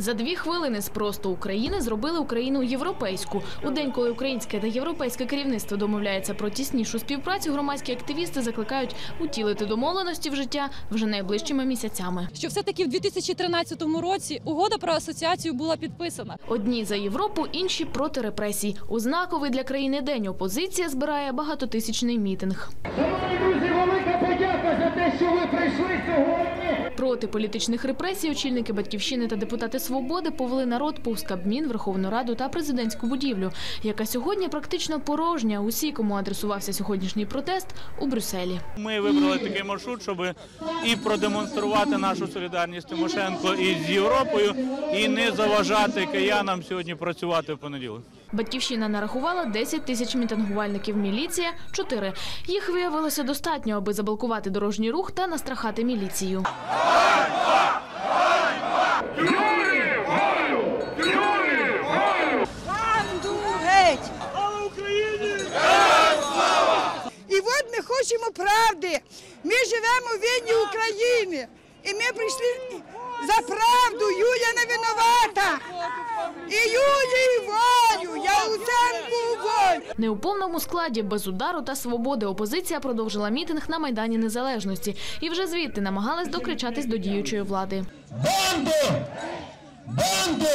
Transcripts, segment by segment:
За дві хвилини з просто України зробили Україну європейську. У день, коли українське та європейське керівництво домовляється про тіснішу співпрацю, громадські активісти закликають утілити домовленості в життя вже найближчими місяцями. що все-таки в 2013 році угода про асоціацію була підписана. Одні за Європу, інші проти репресій. У знаковий для країни день опозиція збирає багатотисячний мітинг. Шановні друзі, велика подяка за те, що ви прийшли сьогодні. Проти політичних репресій очільники батьківщини та депутати свободи повели народ повз Кабмін, Верховну Раду та президентську будівлю, яка сьогодні практично порожня. Усі, кому адресувався сьогоднішній протест, у Брюсселі. Ми вибрали такий маршрут, щоб і продемонструвати нашу солідарність Тимошенко із Європою, і не заважати киянам сьогодні працювати в понеділок. Батьківщина нарахувала 10 тисяч мітингувальників. Міліція – 4. Їх виявилося достатньо, аби заблокувати дорожній рух та настрахати міліцію. Банду геть! І от ми хочемо правди. Ми живемо в війні України. І ми прийшли за правду. Юля не винувата. І Юлі, і Не у повному складі, без удару та свободи опозиція продовжила мітинг на Майдані Незалежності і вже звідти намагалась докричатись до діючої влади. Банду! Банду!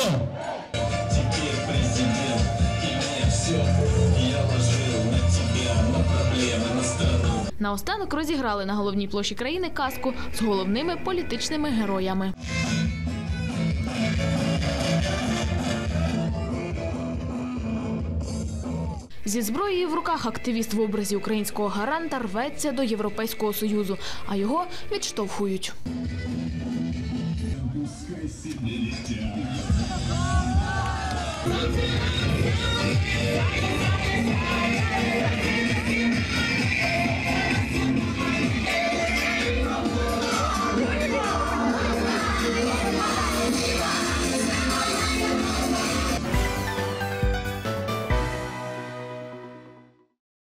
Наостанок розіграли на головній площі країни казку з головними політичними героями. Зі зброєю в руках активіст в образі українського гаранта рветься до Європейського союзу, а його відштовхують.